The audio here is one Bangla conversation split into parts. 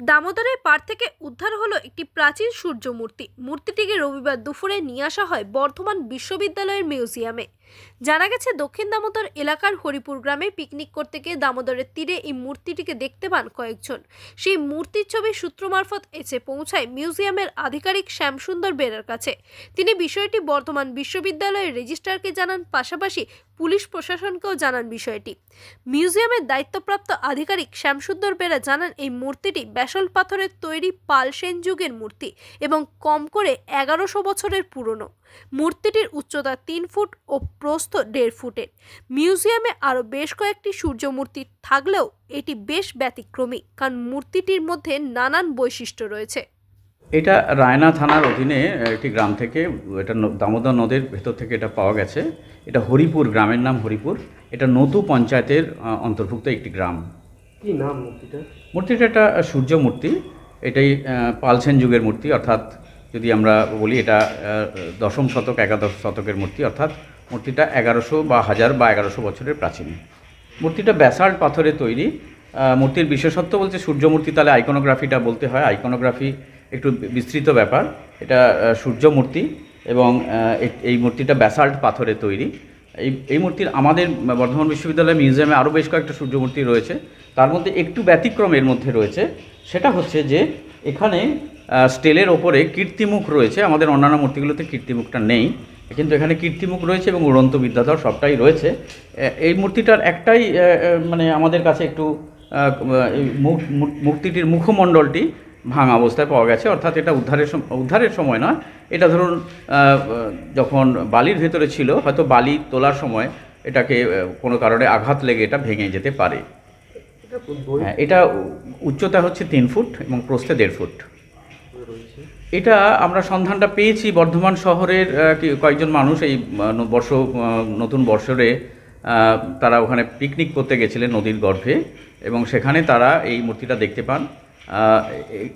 দামোদরের পার থেকে উদ্ধার হলো একটি প্রাচীন সূর্য মূর্তি মূর্তিটিকে রবিবার দুপুরে নিয়ে আসা হয় বর্ধমান বিশ্ববিদ্যালয়ের মিউজিয়ামে। জানা গেছে, দক্ষিণ দামোদর এলাকার হরিপুর গ্রামে পিকনিক করতে গিয়ে দামোদরের তীরে এই মূর্তিটিকে দেখতে পান কয়েকজন। সেই মূর্তির ছবি সূত্র মারফত এসে পৌঁছায় মিউজিয়ামের আধিকারিক শ্যামসুন্দর বেরার কাছে। তিনি বিষয়টি বর্ধমান বিশ্ববিদ্যালয়ের রেজিস্ট্রারকে জানান, পাশাপাশি পুলিশ প্রশাসনকেও জানান বিষয়টি। মিউজিয়ামের দায়িত্বপ্রাপ্ত আধিকারিক শ্যামসুন্দর বেরা জানান, এই মূর্তিটি ব্যাসল পাথরের তৈরি পাল সেন যুগের মূর্তি এবং কম করে এগারোশো বছরের পুরনো। মূর্তিটির উচ্চতা তিন ফুট ও প্রস্থ দেড় ফুটের। মিউজিয়ামে আরও বেশ কয়েকটি সূর্য মূর্তি থাকলেও এটি বেশ ব্যতিক্রমী কারণ মূর্তিটির মধ্যে নানান বৈশিষ্ট্য রয়েছে। এটা রায়না থানার অধীনে একটি গ্রাম থেকে এটা ন- দামোদর নদের ভেতর থেকে এটা পাওয়া গেছে। এটা হরিপুর গ্রামের নাম হরিপুর। এটা নতু পঞ্চায়েতের অন্তর্ভুক্ত একটি গ্রাম। কি নাম মূর্তিটা মূর্তিটা একটা সূর্য মূর্তি এটাই পালসেন যুগের মূর্তি অর্থাৎ যদি আমরা বলি এটা দশম শতক, একাদশ শতকের মূর্তি, অর্থাৎ মূর্তিটা এগারোশো বা হাজার বা এগারোশো বছরের প্রাচীন। মূর্তিটা ব্যাসাল্ট পাথরে তৈরি। মূর্তির বিশেষত্ব বলছে সূর্যমূর্তি, তাহলে আইকনোগ্রাফিটা বলতে হয়। আইকনোগ্রাফি একটু বিস্তৃত ব্যাপার। এটা সূর্যমূর্তি এবং এই মূর্তিটা ব্যাসাল্ট পাথরে তৈরি। এই এই মূর্তির আমাদের বর্ধমান বিশ্ববিদ্যালয় মিউজিয়ামে আরও বেশ কয়েকটা সূর্যমূর্তি রয়েছে। তার মধ্যে একটু ব্যতিক্রম এর মধ্যে রয়েছে। সেটা হচ্ছে যে, এখানে স্টেলের ওপরে কীর্তিমুখ রয়েছে। আমাদের অন্যান্য মূর্তিগুলোতে কীর্তিমুখটা নেই। কিন্তু এখানে কীর্তিমুখ রয়েছে এবং উড়ন্ত বিদ্যাধর সবটাই রয়েছে। এই মূর্তিটার একটাই মানে আমাদের কাছে একটু আহ, এই মূ- মূ- মূর্তিটির মুখমণ্ডলটি ভাঙা অবস্থায় পাওয়া গেছে। অর্থাৎ এটা উদ্ধারের সম- উদ্ধারের সময় নয়। এটা ধরুন যখন বালির ভেতরে ছিল হয়তো বালি তোলার সময় এটাকে কোনো কারণে আঘাত লেগে এটা ভেঙে যেতে পারে। এটা হ্যাঁ এটা উচ্চতা হচ্ছে তিন ফুট এবং প্রস্থে দেড় ফুট। এটা আমরা সন্ধানটা পেয়েছি বর্ধমান শহরের কয়েকজন মানুষ এই বর্ষ নতুন বর্ষরে তারা ওখানে পিকনিক করতে গেছিলেন নদীর গর্ভে এবং সেখানে তারা এই মূর্তিটা দেখতে পান।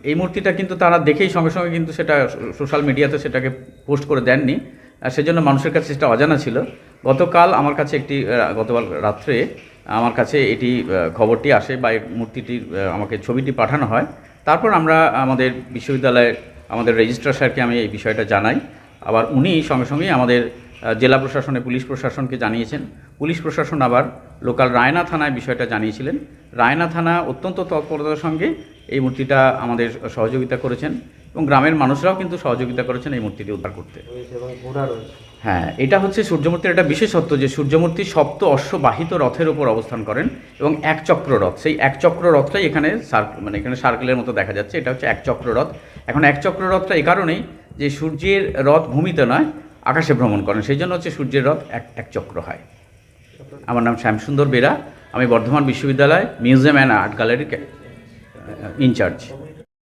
এই- মূর্তিটা কিন্তু তারা দেখেই সঙ্গে সঙ্গে কিন্তু সেটা সোশ্যাল মিডিয়াতে সেটাকে পোস্ট করে দেননি। সেজন্য মানুষের কাছে সেটা অজানা ছিল। গতকাল আমার কাছে একটি গতকাল রাত্রে আমার কাছে এটি খবরটি আসে বা মূর্তিটির আমাকে ছবিটি পাঠানো হয়। তারপর আমরা আমাদের বিশ্ববিদ্যালয়ের আমাদের রেজিস্ট্রার স্যারকে আমি এই বিষয়টা জানাই। আবার উনি সঙ্গে সঙ্গেই আমাদের জেলা প্রশাসনে পুলিশ প্রশাসনকে জানিয়েছেন। পুলিশ প্রশাসন আবার লোকাল রায়না থানায় বিষয়টা জানিয়েছিলেন। রায়না থানা অত্যন্ত তৎপরতার সঙ্গে এই মূর্তিটা আমাদের সহযোগিতা করেছেন এবং গ্রামের মানুষরাও কিন্তু সহযোগিতা করেছেন এই মূর্তিটি উদ্ধার করতে। হ্যাঁ এটা হচ্ছে সূর্যমূর্তির একটা বিশেষত্ব যে সূর্যমূর্তি সপ্ত অশ্ববাহিত রথের উপর অবস্থান করেন এবং এক চক্র রথ। সেই এক চক্র রথটাই এখানে সার্ক মানে এখানে সার্কেলের মতো দেখা যাচ্ছে। এটা হচ্ছে এক চক্র রথ। এখন এক চক্র রথটা এই কারণেই যে সূর্যের রথ ভূমিতে নয়, আকাশে ভ্রমণ করেন। সেই জন্য হচ্ছে সূর্যের রথ এক এক চক্র হয়। আমার নাম শ্যামসুন্দর বেরা। আমি বর্ধমান বিশ্ববিদ্যালয় মিউজিয়াম অ্যান্ড আর্ট গ্যালারির ইনচার্জ